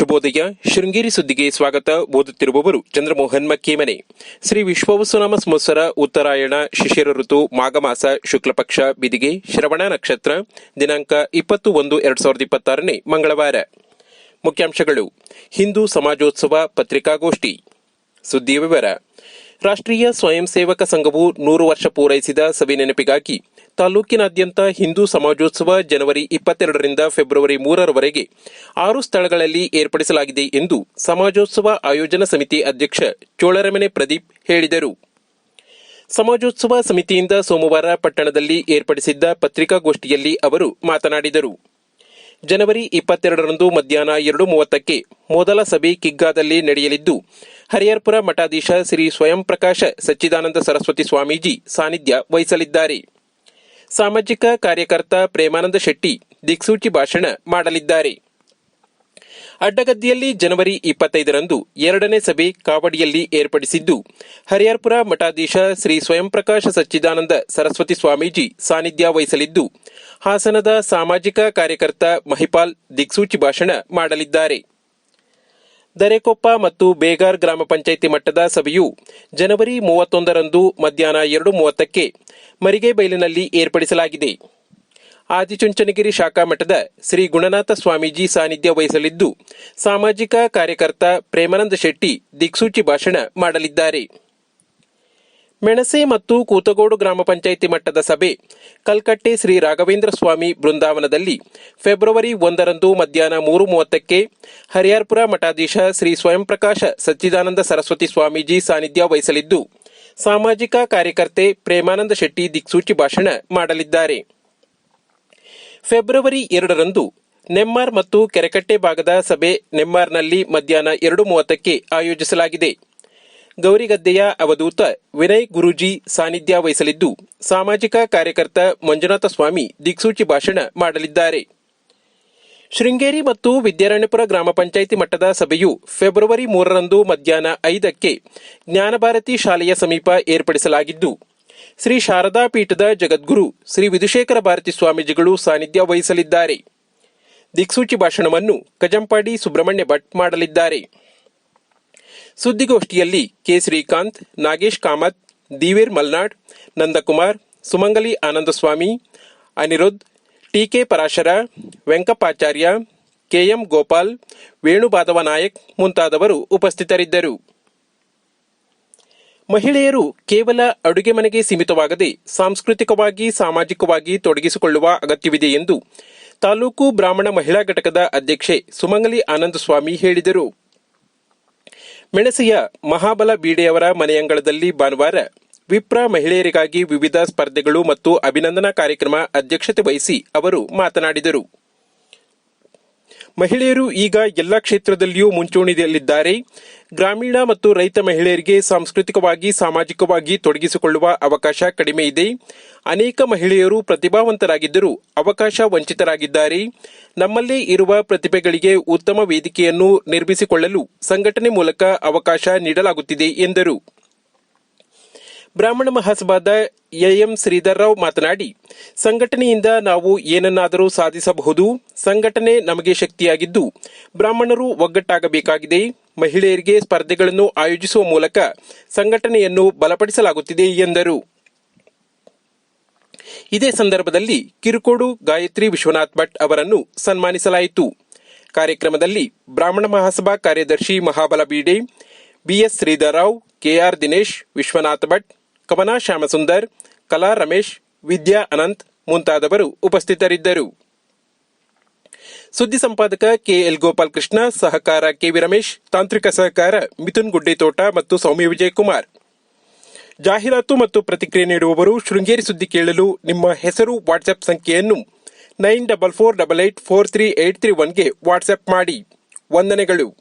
ಶುಭೋದಯ. ಶೃಂಗೇರಿ ಸುದ್ದಿಗೆ ಸ್ವಾಗತ. ಓದುತ್ತಿರುವವರು ಚಂದ್ರಮೋಹನ್ ಮಕ್ಕೇಮನೆ. ಶ್ರೀ ವಿಶ್ವವಸುನಾಮ ಸಂವತ್ಸರ ಉತ್ತರಾಯಣ, ಶಿಶಿರ ಋತು, ಮಾಘಮಾಸ, ಶುಕ್ಲಪಕ್ಷ, ಬಿದಿಗೆ, ಶ್ರವಣ ನಕ್ಷತ್ರ, ದಿನಾಂಕ ಇಪ್ಪತ್ತು ಒಂದು ಎರಡ್ ಸಾವಿರದ ಇಪ್ಪತ್ತಾರನೇ ಮಂಗಳವಾರ. ಮುಖ್ಯಾಂಶಗಳು. ಹಿಂದೂ ಸಮಾಜೋತ್ಸವ ಪತ್ರಿಕಾಗೋಷ್ಠಿ. ಸುದ್ದಿ ವಿವರ. ರಾಷ್ಟ್ರೀಯ ಸ್ವಯಂ ಸೇವಕ ಸಂಘವು ನೂರು ವರ್ಷ ಪೂರೈಸಿದ ಸವಿ ನೆನಪಿಗಾಗಿ ತಾಲೂಕಿನಾದ್ಯಂತ ಹಿಂದೂ ಸಮಾಜೋತ್ಸವ ಜನವರಿ ಇಪ್ಪತ್ತೆರಡರಿಂದ ಫೆಬ್ರವರಿ ಮೂರರವರೆಗೆ ಆರು ಸ್ಥಳಗಳಲ್ಲಿ ಏರ್ಪಡಿಸಲಾಗಿದೆ ಎಂದು ಸಮಾಜೋತ್ಸವ ಆಯೋಜನಾ ಸಮಿತಿ ಅಧ್ಯಕ್ಷ ಚೋಳರಮನೆ ಪ್ರದೀಪ್ ಹೇಳಿದರು. ಸಮಾಜೋತ್ಸವ ಸಮಿತಿಯಿಂದ ಸೋಮವಾರ ಪಟ್ಟಣದಲ್ಲಿ ಏರ್ಪಡಿಸಿದ್ದ ಪತ್ರಿಕಾಗೋಷ್ಠಿಯಲ್ಲಿ ಅವರು ಮಾತನಾಡಿದರು. ಜನವರಿ ಇಪ್ಪತ್ತೆರಡರಂದು ಮಧ್ಯಾಹ್ನ ಎರಡು ಮೂವತ್ತಕ್ಕೆ ಮೊದಲ ಸಭೆ ಕಿಗ್ಗಾದಲ್ಲಿ ನಡೆಯಲಿದ್ದು ಹರಿಯರ್ಪುರ ಮಠಾಧೀಶ ಶ್ರೀ ಸ್ವಯಂ ಪ್ರಕಾಶ ಸಚ್ಚಿದಾನಂದ ಸರಸ್ವತಿ ಸ್ವಾಮೀಜಿ ಸಾನ್ನಿಧ್ಯ ವಹಿಸಲಿದ್ದಾರೆ. ಸಾಮಾಜಿಕ ಕಾರ್ಯಕರ್ತ ಪ್ರೇಮಾನಂದ ಶೆಟ್ಟಿ ದಿಕ್ಸೂಚಿ ಭಾಷಣ ಮಾಡಲಿದ್ದಾರೆ. ಅಡ್ಡಗದ್ದಿಯಲ್ಲಿ ಜನವರಿ ಇಪ್ಪತ್ತೈದರಂದು ಎರಡನೇ ಸಭೆ ಕಾವಡಿಯಲ್ಲಿ ಏರ್ಪಡಿಸಿದ್ದು ಹರಿಯಾರ್ಪುರ ಮಠಾಧೀಶ ಶ್ರೀ ಸ್ವಯಂ ಪ್ರಕಾಶ ಸಚ್ಚಿದಾನಂದ ಸರಸ್ವತಿ ಸ್ವಾಮೀಜಿ ಸಾನ್ನಿಧ್ಯ ವಹಿಸಲಿದ್ದು, ಹಾಸನದ ಸಾಮಾಜಿಕ ಕಾರ್ಯಕರ್ತ ಮಹಿಪಾಲ್ ದಿಕ್ಸೂಚಿ ಭಾಷಣ ಮಾಡಲಿದ್ದಾರೆ. ದರೆಕೊಪ್ಪ ಮತ್ತು ಬೇಗಾರ್ ಗ್ರಾಮ ಪಂಚಾಯಿತಿ ಮಟ್ಟದ ಸಭೆಯು ಜನವರಿ ಮೂವತ್ತೊಂದರಂದು ಮಧ್ಯಾಹ್ನ ಎರಡು ಮೂವತ್ತಕ್ಕೆ ಮರಿಗೆಬೈಲಿನಲ್ಲಿ ಏರ್ಪಡಿಸಲಾಗಿದೆ. ಆದಿಚುಂಚನಗಿರಿ ಶಾಖಾ ಮಠದ ಶ್ರೀ ಗುಣನಾಥ ಸ್ವಾಮೀಜಿ ಸಾನ್ನಿಧ್ಯ ವಹಿಸಲಿದ್ದು, ಸಾಮಾಜಿಕ ಕಾರ್ಯಕರ್ತ ಪ್ರೇಮಾನಂದ ಶೆಟ್ಟಿ ದಿಕ್ಸೂಚಿ ಭಾಷಣ ಮಾಡಲಿದ್ದಾರೆ. ಮೆಣಸೆ ಮತ್ತು ಕೂತಗೋಡು ಗ್ರಾಮ ಪಂಚಾಯಿತಿ ಮಟ್ಟದ ಸಭೆ. ಕಲ್ಕಟ್ಟೆ ಶ್ರೀ ರಾಘವೇಂದ್ರ ಸ್ವಾಮಿ ಬೃಂದಾವನದಲ್ಲಿ ಫೆಬ್ರವರಿ ಒಂದರಂದು ಮಧ್ಯಾಹ್ನ ಮೂರು ಮೂವತ್ತಕ್ಕೆ ಹರಿಯಾರ್ಪುರ ಮಠಾಧೀಶ ಶ್ರೀ ಸ್ವಯಂ ಪ್ರಕಾಶ ಸಚ್ಚಿದಾನಂದ ಸರಸ್ವತಿ ಸ್ವಾಮೀಜಿ ಸಾನ್ನಿಧ್ಯ ವಹಿಸಲಿದ್ದು, ಸಾಮಾಜಿಕ ಕಾರ್ಯಕರ್ತೆ ಪ್ರೇಮಾನಂದ ಶೆಟ್ಟಿ ದಿಕ್ಸೂಚಿ ಭಾಷಣ ಮಾಡಲಿದ್ದಾರೆ. ಫೆಬ್ರವರಿ ಎರಡರಂದು ನೆಮ್ಮಾರ್ ಮತ್ತು ಕೆರೆಕಟ್ಟೆ ಭಾಗದ ಸಭೆ ನೆಮ್ಮಾರ್ನಲ್ಲಿ ಮಧ್ಯಾಹ್ನ ಎರಡು ಮೂವತ್ತಕ್ಕೆ ಆಯೋಜಿಸಲಾಗಿದೆ. ಗೌರಿಗದ್ದೆಯ ಅವಧೂತ ವಿನಯ್ ಗುರೂಜಿ ಸಾನ್ನಿಧ್ಯ ವಹಿಸಲಿದ್ದು, ಸಾಮಾಜಿಕ ಕಾರ್ಯಕರ್ತ ಮಂಜುನಾಥ ಸ್ವಾಮಿ ದಿಕ್ಸೂಚಿ ಭಾಷಣ ಮಾಡಲಿದ್ದಾರೆ. ಶೃಂಗೇರಿ ಮತ್ತು ವಿದ್ಯಾರಣ್ಯಪುರ ಗ್ರಾಮ ಪಂಚಾಯಿತಿ ಮಟ್ಟದ ಸಭೆಯು ಫೆಬ್ರವರಿ ಮೂರರಂದು ಮಧ್ಯಾಹ್ನ ಐದಕ್ಕೆ ಜ್ಞಾನಭಾರತಿ ಶಾಲೆಯ ಸಮೀಪ ಏರ್ಪಡಿಸಲಾಗಿದ್ದು, ಶ್ರೀ ಶಾರದಾ ಪೀಠದ ಜಗದ್ಗುರು ಶ್ರೀ ವಿಧುಶೇಖರ ಭಾರತಿ ಸ್ವಾಮೀಜಿಗಳು ಸಾನ್ನಿಧ್ಯ ವಹಿಸಲಿದ್ದಾರೆ. ದಿಕ್ಸೂಚಿ ಭಾಷಣವನ್ನು ಕಜಂಪಾಡಿ ಸುಬ್ರಹ್ಮಣ್ಯ ಭಟ್ ಮಾಡಲಿದ್ದಾರೆ. ಸುದ್ದಿಗೋಷ್ಠಿಯಲ್ಲಿ K Srikanth, Nagesh Kamath, ದಿವೇರ್ Malnad, Nandakumar, Sumangali Anandaswamy, Aniruddh, T K Parashara Venkapacharya K M Gopal, Venubadhava Nayak ಮುಂತಾದವರು ಉಪಸ್ಥಿತರಿದ್ದರು. ಮಹಿಳೆಯರು ಕೇವಲ ಅಡುಗೆ ಮನೆಗೆ ಸೀಮಿತವಾಗದೆ ಸಾಂಸ್ಕೃತಿಕವಾಗಿ, ಸಾಮಾಜಿಕವಾಗಿ ತೊಡಗಿಸಿಕೊಳ್ಳುವ ಅಗತ್ಯವಿದೆ ಎಂದು ತಾಲೂಕು ಬ್ರಾಹ್ಮಣ ಮಹಿಳಾ ಘಟಕದ ಅಧ್ಯಕ್ಷೆ ಸುಮಂಗಲಿ ಆನಂದಸ್ವಾಮಿ ಹೇಳಿದರು. ಮೆಣಸೆಯ ಮಹಾಬಲ ಬೀಡೆಯವರ ಮನೆಯಂಗಳದಲ್ಲಿ ಭಾನುವಾರ ವಿಪ್ರ ಮಹಿಳೆಯರಿಗಾಗಿ ವಿವಿಧ ಸ್ಪರ್ಧೆಗಳು ಮತ್ತು ಅಭಿನಂದನಾ ಕಾರ್ಯಕ್ರಮ ಅಧ್ಯಕ್ಷತೆ ವಹಿಸಿ ಅವರು ಮಾತನಾಡಿದರು. ಮಹಿಳೆಯರು ಈಗ ಎಲ್ಲ ಕ್ಷೇತ್ರದಲ್ಲಿಯೂ ಮುಂಚೂಣಿಯಲ್ಲಿದ್ದಾರೆ. ಗ್ರಾಮೀಣ ಮತ್ತು ರೈತ ಮಹಿಳೆಯರಿಗೆ ಸಾಂಸ್ಕೃತಿಕವಾಗಿ, ಸಾಮಾಜಿಕವಾಗಿ ತೊಡಗಿಸಿಕೊಳ್ಳುವ ಅವಕಾಶ ಕಡಿಮೆ ಇದೆ. ಅನೇಕ ಮಹಿಳೆಯರು ಪ್ರತಿಭಾವಂತರಾಗಿದ್ದರೂ ಅವಕಾಶ ವಂಚಿತರಾಗಿದ್ದಾರೆ. ನಮ್ಮಲ್ಲೇ ಇರುವ ಪ್ರತಿಭೆಗಳಿಗೆ ಉತ್ತಮ ವೇದಿಕೆಯನ್ನು ನಿರ್ಮಿಸಿಕೊಳ್ಳಲು ಸಂಘಟನೆ ಮೂಲಕ ಅವಕಾಶ ನೀಡಲಾಗುತ್ತಿದೆ ಎಂದರು. ಬ್ರಾಹ್ಮಣ ಮಹಾಸಭಾದ ಎಎಂ ಶ್ರೀಧರ್ರಾವ್ ಮಾತನಾಡಿ, ಸಂಘಟನೆಯಿಂದ ನಾವು ಏನನ್ನಾದರೂ ಸಾಧಿಸಬಹುದು. ಸಂಘಟನೆ ನಮಗೆ ಶಕ್ತಿಯಾಗಿದ್ದು, ಬ್ರಾಹ್ಮಣರು ಒಗ್ಗಟ್ಟಾಗಬೇಕಾಗಿದೆ. ಮಹಿಳೆಯರಿಗೆ ಸ್ಪರ್ಧೆಗಳನ್ನು ಆಯೋಜಿಸುವ ಮೂಲಕ ಸಂಘಟನೆಯನ್ನು ಬಲಪಡಿಸಲಾಗುತ್ತಿದೆ ಎಂದರು. ಇದೇ ಸಂದರ್ಭದಲ್ಲಿ ಕಿರುಕೋಡು ಗಾಯತ್ರಿ ವಿಶ್ವನಾಥ್ ಭಟ್ ಅವರನ್ನು ಸನ್ಮಾನಿಸಲಾಯಿತು. ಕಾರ್ಯಕ್ರಮದಲ್ಲಿ ಬ್ರಾಹ್ಮಣ ಮಹಾಸಭಾ ಕಾರ್ಯದರ್ಶಿ Mahabala Bide B S Shridharrao K R Dinesh, Vishwanath Bhat Kavana, Shyamasundar, Kala, Ramesh, ವಿದ್ಯಾ, ಅನಂತ್ ಮುಂತಾದವರು ಉಪಸ್ಥಿತರಿದ್ದರು. ಸುದ್ದಿ ಸಂಪಾದಕ ಕೆಎಲ್ ಗೋಪಾಲ್ ಕೃಷ್ಣ ಸಹಕಾರ ಕೆವಿ ರಮೇಶ್, ತಾಂತ್ರಿಕ ಸಹಕಾರ ಮಿಥುನ್ ಗುಡ್ಡೆತೋಟ ಮತ್ತು ಸೌಮ್ಯ ವಿಜಯ್ ಕುಮಾರ್ ಜಾಹೀರಾತು ಮತ್ತು ಪ್ರತಿಕ್ರಿಯೆ ನೀಡುವವರು ಶೃಂಗೇರಿ ಸುದ್ದಿ ಕೇಳಲು ನಿಮ್ಮ ಹೆಸರು ವಾಟ್ಸ್ಆಪ್ ಸಂಖ್ಯೆಯನ್ನು nine double four double eight four three eight three ಒನ್ಗೆ WhatsApp ಮಾಡಿ. ವಂದನೆಗಳು.